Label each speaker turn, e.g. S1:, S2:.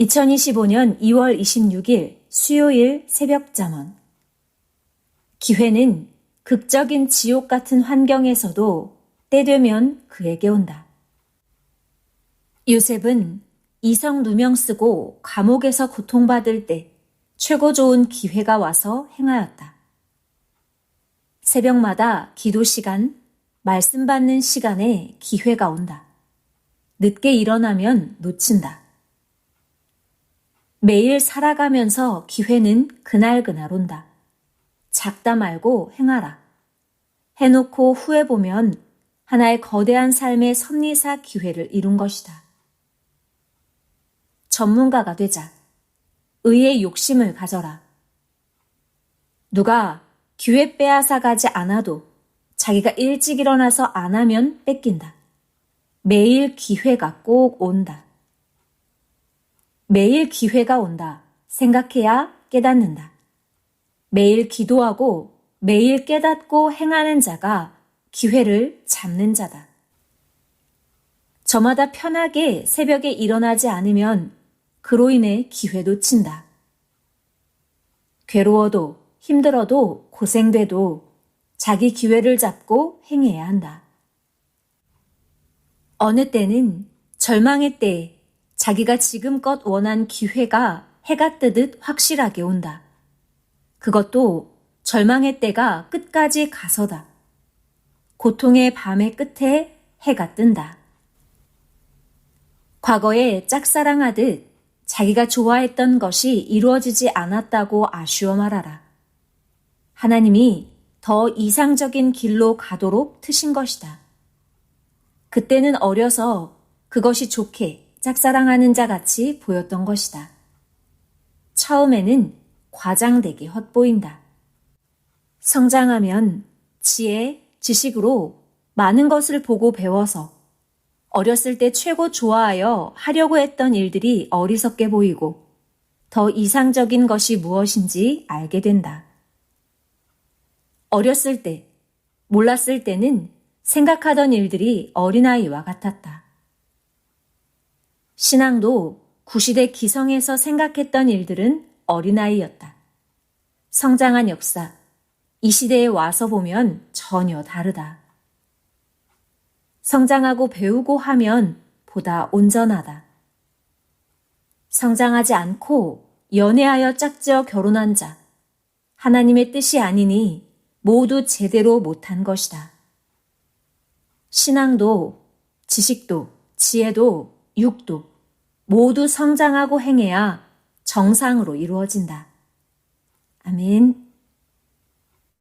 S1: 2025년 2월 26일 수요일 새벽 잠언 기회는 극적인 지옥 같은 환경에서도 때되면 그에게 온다. 요셉은 이성 누명 쓰고 감옥에서 고통받을 때 최고 좋은 기회가 와서 행하였다. 새벽마다 기도 시간, 말씀 받는 시간에 기회가 온다. 늦게 일어나면 놓친다. 매일 살아가면서 기회는 그날그날 온다. 작다 말고 행하라. 해놓고 후회 보면 하나의 거대한 삶의 섭리사 기회를 이룬 것이다. 전문가가 되자. 의의 욕심을 가져라. 누가 기회 빼앗아 가지 않아도 자기가 일찍 일어나서 안 하면 뺏긴다. 매일 기회가 꼭 온다. 매일 기회가 온다. 생각해야 깨닫는다. 매일 기도하고 매일 깨닫고 행하는 자가 기회를 잡는 자다. 저마다 편하게 새벽에 일어나지 않으면 그로 인해 기회 놓친다. 괴로워도 힘들어도 고생돼도 자기 기회를 잡고 행해야 한다. 어느 때는 절망의 때에 자기가 지금껏 원한 기회가 해가 뜨듯 확실하게 온다. 그것도 절망의 때가 끝까지 가서다. 고통의 밤의 끝에 해가 뜬다. 과거에 짝사랑하듯 자기가 좋아했던 것이 이루어지지 않았다고 아쉬워 말하라. 하나님이 더 이상적인 길로 가도록 트신 것이다. 그때는 어려서 그것이 좋게 짝사랑하는 자 같이 보였던 것이다. 처음에는 과장되게 헛보인다. 성장하면 지혜, 지식으로 많은 것을 보고 배워서 어렸을 때 최고 좋아하여 하려고 했던 일들이 어리석게 보이고 더 이상적인 것이 무엇인지 알게 된다. 어렸을 때, 몰랐을 때는 생각하던 일들이 어린아이와 같았다. 신앙도 구시대 기성에서 생각했던 일들은 어린아이였다. 성장한 역사, 이 시대에 와서 보면 전혀 다르다. 성장하고 배우고 하면 보다 온전하다. 성장하지 않고 연애하여 짝지어 결혼한 자, 하나님의 뜻이 아니니 모두 제대로 못한 것이다. 신앙도, 지식도, 지혜도, 육도 모두 성장하고 행해야 정상으로 이루어진다. 아멘.